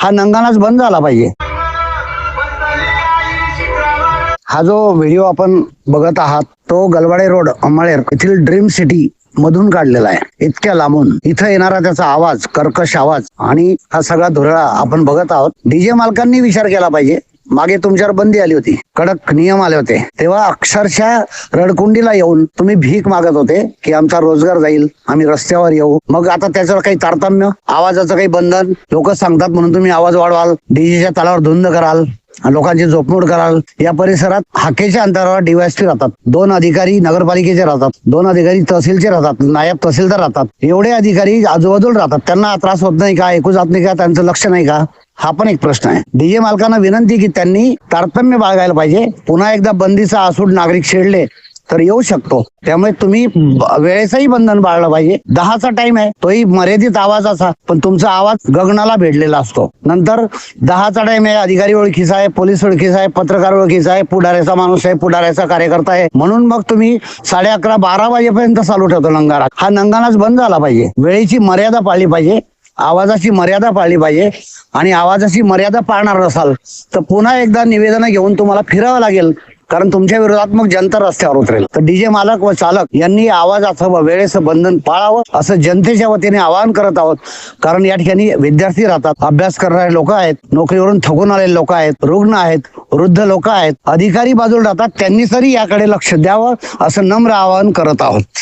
हा नंगानाच बंद झाला पाहिजे. हा जो व्हिडिओ आपण बघत आहात तो गलवाडे रोड अमळेर येथील ड्रीम सिटी मधून काढलेला आहे. इतक्या लांबून इथं येणारा त्याचा आवाज कर्कश आवाज आणि हा सगळा धुरळा आपण बघत आहोत. डीजे मालकांनी विचार केला पाहिजे. मागे तुमच्यावर बंदी आली होती. कडक नियम आले होते. तेव्हा अक्षरशः रडकुंडीला येऊन तुम्ही भीक मागत होते की आमचा रोजगार जाईल आम्ही रस्त्यावर येऊ. मग आता त्याच्यावर काही तारतम्य आवाजाचं काही बंधन लोक सांगतात म्हणून तुम्ही आवाज वाढवाल डीजेच्या तालावर धुंद कराल. लोकांची झोपमोड कराल. या परिसरात हाकेच्या अंतरावर डीवायसपी राहतात. दोन अधिकारी नगरपालिकेचे राहतात. दोन अधिकारी तहसीलचे राहतात. नायब तहसीलदार राहतात. एवढे अधिकारी आजूबाजूला राहतात. त्यांना त्रास होत नाही का? ऐकू जात नाही का? त्यांचं लक्ष नाही का? हा पण एक प्रश्न आहे. डीजे मालकांना विनंती की त्यांनी तारतम्य बाळगायला पाहिजे. पुन्हा एकदा बंदीचा आसूड नागरिक छेडले तर येऊ शकतो. त्यामुळे तुम्ही वेळेचंही बंधन पाळलं पाहिजे. दहाचा टाइम आहे तोही मर्यादित आवाजाचा पण तुमचा आवाज गगनाला भेटलेला असतो. नंतर दहाचा टाइम आहे अधिकारी ओळखीचा आहे पोलीस ओळखीचा आहे पत्रकार ओळखीचा आहे पुढाऱ्याचा माणूस आहे पुढाऱ्याचा कार्यकर्ता आहे. म्हणून मग तुम्ही साडे अकरा बारा वाजेपर्यंत चालू ठेवतो नंगारा. हा नंगानाच बंद झाला पाहिजे. वेळेची मर्यादा पाळली पाहिजे. आवाजाची मर्यादा पाळली पाहिजे. आणि आवाजाची मर्यादा पाळणार नसाल तर पुन्हा एकदा निवेदन घेऊन तुम्हाला फिरावं लागेल. कारण तुमच्या विरोधात मग जनता रस्त्यावर उतरेल. तर डीजे मालक व चालक यांनी आवाजाचं व वेळेचं बंधन पाळावं असं जनतेच्या वतीने आवाहन करत आहोत. कारण या ठिकाणी विद्यार्थी राहतात अभ्यास करणारे लोक आहेत नोकरीवरून थकून आलेले लोक आहेत रुग्ण आहेत वृद्ध लोक आहेत अधिकारी बाजूला राहतात त्यांनी तरी याकडे लक्ष द्यावं असं नम्र आवाहन करत आहोत.